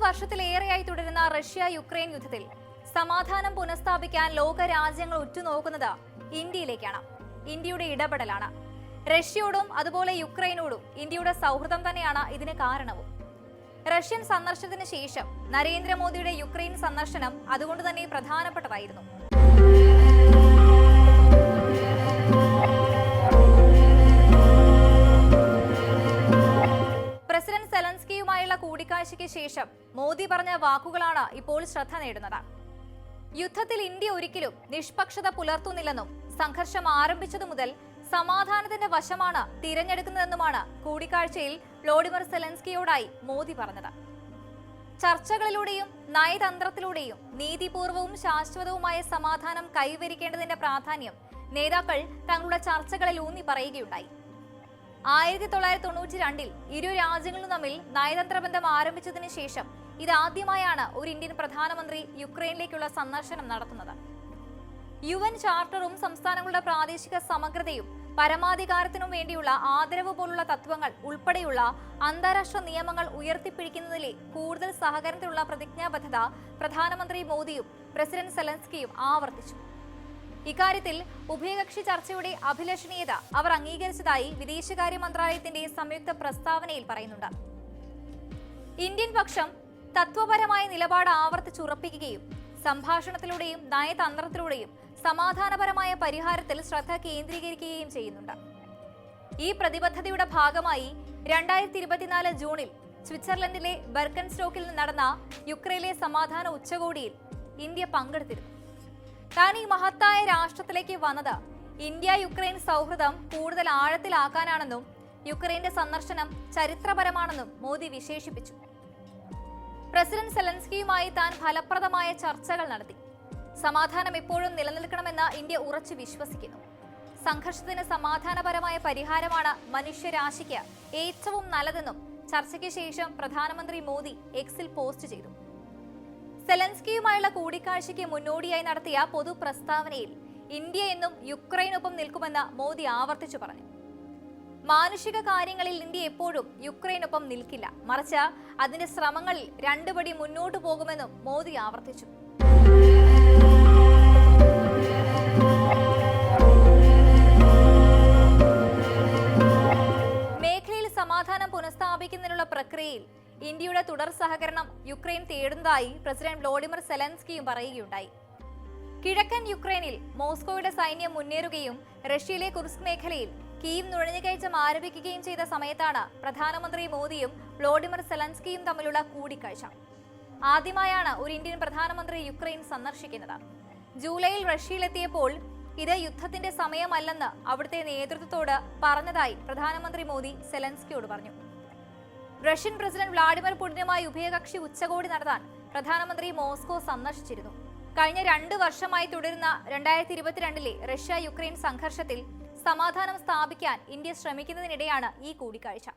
വർഷത്തിലേറെയായി തുടരുന്ന Russia Ukraine യുദ്ധത്തിൽ സമാധാനം പുനഃസ്ഥാപിക്കാൻ ലോക രാജ്യങ്ങൾ ഉറ്റുനോക്കുന്നത് ഇന്ത്യയിലേക്കാണ്. ഇന്ത്യയുടെ ഇടപെടലാണ്. റഷ്യയോടും അതുപോലെ യുക്രൈനോടും ഇന്ത്യയുടെ സൗഹൃദം തന്നെയാണ് ഇതിന് കാരണവും. റഷ്യൻ സന്ദർശനത്തിന് ശേഷം നരേന്ദ്രമോദിയുടെ യുക്രൈൻ സന്ദർശനം അതുകൊണ്ട് തന്നെ പ്രധാനപ്പെട്ടതായിരുന്നു. കൂടിക്കാഴ്ചയ്ക്ക് ശേഷം മോദി പറഞ്ഞ വാക്കുകളാണ് ഇപ്പോൾ ശ്രദ്ധ നേടുന്നത്. യുദ്ധത്തിൽ ഇന്ത്യ ഒരിക്കലും നിഷ്പക്ഷത പുലർത്തുന്നില്ലെന്നും സംഘർഷം ആരംഭിച്ചതു മുതൽ സമാധാനത്തിന്റെ വശമാണ് തിരഞ്ഞെടുക്കുന്നതെന്നുമാണ് കൂടിക്കാഴ്ചയിൽ വ്ളോഡിമർ സെലൻസ്കിയോടായി മോദി പറഞ്ഞത്. ചർച്ചകളിലൂടെയും നയതന്ത്രത്തിലൂടെയും നീതിപൂർവവും ശാശ്വതവുമായ സമാധാനം കൈവരിക്കേണ്ടതിന്റെ പ്രാധാന്യം നേതാക്കൾ തങ്ങളുടെ ചർച്ചകളിൽ ഊന്നി പറയുകയുണ്ടായി ആയിരത്തി തൊള്ളായിരത്തി തൊണ്ണൂറ്റി രണ്ടിൽ ഇരു രാജ്യങ്ങളും തമ്മിൽ നയതന്ത്ര ബന്ധം ആരംഭിച്ചതിന് ശേഷം ഇതാദ്യമായാണ് ഒരു ഇന്ത്യൻ പ്രധാനമന്ത്രി യുക്രൈനിലേക്കുള്ള സന്ദർശനം നടത്തുന്നത്. യു എൻ ചാർട്ടറും സംസ്ഥാനങ്ങളുടെ പ്രാദേശിക സമഗ്രതയും പരമാധികാരത്തിനും വേണ്ടിയുള്ള ആദരവ് പോലുള്ള തത്വങ്ങൾ ഉൾപ്പെടെയുള്ള അന്താരാഷ്ട്ര നിയമങ്ങൾ ഉയർത്തിപ്പിടിക്കുന്നതിലെ കൂടുതൽ സഹകരണത്തിലുള്ള പ്രതിജ്ഞാബദ്ധത പ്രധാനമന്ത്രി മോദിയും പ്രസിഡന്റ് സെലൻസ്കിയും ആവർത്തിച്ചു. ഇക്കാര്യത്തിൽ ഉഭയകക്ഷി ചർച്ചയുടെ അഭിലഷണീയത അവർ അംഗീകരിച്ചതായി വിദേശകാര്യ മന്ത്രാലയത്തിന്റെ സംയുക്ത പ്രസ്താവനയിൽ പറയുന്നുണ്ട്. ഇന്ത്യൻ പക്ഷം തത്വപരമായ നിലപാട് ആവർത്തിച്ചുറപ്പിക്കുകയും സംഭാഷണത്തിലൂടെയും നയതന്ത്രത്തിലൂടെയും സമാധാനപരമായ പരിഹാരത്തിൽ ശ്രദ്ധ കേന്ദ്രീകരിക്കുകയും ചെയ്യുന്നുണ്ട്. ഈ പ്രതിബദ്ധതയുടെ ഭാഗമായി രണ്ടായിരത്തി ഇരുപത്തിനാല് ജൂണിൽ സ്വിറ്റ്സർലൻഡിലെ ബെർക്കൻ സ്റ്റോക്കിൽ നടന്ന യുക്രൈനിലെ സമാധാന ഉച്ചകോടിയിൽ ഇന്ത്യ പങ്കെടുത്തിരുന്നു. താൻ ഈ മഹത്തായ രാഷ്ട്രത്തിലേക്ക് വന്നത്. ഇന്ത്യ യുക്രൈൻ സൗഹൃദം കൂടുതൽ ആഴത്തിലാക്കാനാണെന്നും യുക്രൈന്റെ സന്ദർശനം ചരിത്രപരമാണെന്നും മോദി വിശേഷിപ്പിച്ചു. പ്രസിഡന്റ് സെലൻസ്കിയുമായി താൻ ഫലപ്രദമായ ചർച്ചകൾ നടത്തി. സമാധാനം എപ്പോഴും നിലനിൽക്കണമെന്ന് ഇന്ത്യ ഉറച്ചു വിശ്വസിക്കുന്നു. സംഘർഷത്തിന് സമാധാനപരമായ പരിഹാരമാണ് മനുഷ്യരാശിക്ക് ഏറ്റവും നല്ലതെന്നും ചർച്ചയ്ക്ക് ശേഷം പ്രധാനമന്ത്രി മോദി എക്സിൽ പോസ്റ്റ് ചെയ്തു. സെലൻസ്കിയുമായുള്ള കൂടിക്കാഴ്ചയ്ക്ക് മുന്നോടിയായി നടത്തിയ പൊതുപ്രസ്താവനയിൽ ഇന്ത്യ എന്നും യുക്രൈനൊപ്പം നിൽക്കുമെന്ന് മോദി ആവർത്തിച്ചു പറഞ്ഞു. മാനുഷിക കാര്യങ്ങളിൽ ഇന്ത്യ എപ്പോഴും യുക്രൈനൊപ്പം നിൽക്കില്ല. മറിച്ച് അതിന്റെ ശ്രമങ്ങളിൽ രണ്ടുപടി മുന്നോട്ടു പോകുമെന്നും മോദി ആവർത്തിച്ചു. മേഖലയിൽ സമാധാനം പുനഃസ്ഥാപിക്കുന്നതിനുള്ള പ്രക്രിയയിൽ ഇന്ത്യയുടെ തുടർ സഹകരണം യുക്രൈൻ തേടുന്നതായി പ്രസിഡന്റ് വ്ളോഡിമിർ സെലൻസ്കിയും പറയുകയുണ്ടായി. കിഴക്കൻ യുക്രൈനിൽ മോസ്കോയുടെ സൈന്യം മുന്നേറുകയും റഷ്യയിലെ കുർസ്ക് മേഖലയിൽ കീവ് നുഴഞ്ഞുകയറ്റം ആരംഭിക്കുകയും ചെയ്ത സമയത്താണ് പ്രധാനമന്ത്രി മോദിയും വ്ളോഡിമിർ സെലൻസ്കിയും തമ്മിലുള്ള കൂടിക്കാഴ്ച. ആദ്യമായാണ് ഒരു ഇന്ത്യൻ പ്രധാനമന്ത്രി യുക്രൈൻ സന്ദർശിക്കുന്നത്. ജൂലൈയിൽ റഷ്യയിലെത്തിയപ്പോൾ ഇത് യുദ്ധത്തിന്റെ സമയമല്ലെന്ന് അവിടുത്തെ നേതൃത്വത്തോട് പറഞ്ഞതായി പ്രധാനമന്ത്രി മോദി സെലൻസ്കിയോട് പറഞ്ഞു. റഷ്യൻ പ്രസിഡന്റ് വ്ളാഡിമിർ പുടിനുമായി ഉഭയകക്ഷി ഉച്ചകോടി നടത്താൻ പ്രധാനമന്ത്രി മോസ്കോ സന്ദർശിച്ചിരുന്നു. കഴിഞ്ഞ രണ്ട് വർഷമായി തുടരുന്ന രണ്ടായിരത്തി ഇരുപത്തിരണ്ടിലെ റഷ്യ യുക്രൈൻ സംഘർഷത്തിൽ സമാധാനം സ്ഥാപിക്കാൻ ഇന്ത്യ ശ്രമിക്കുന്നതിനിടെയാണ് ഈ കൂടിക്കാഴ്ച.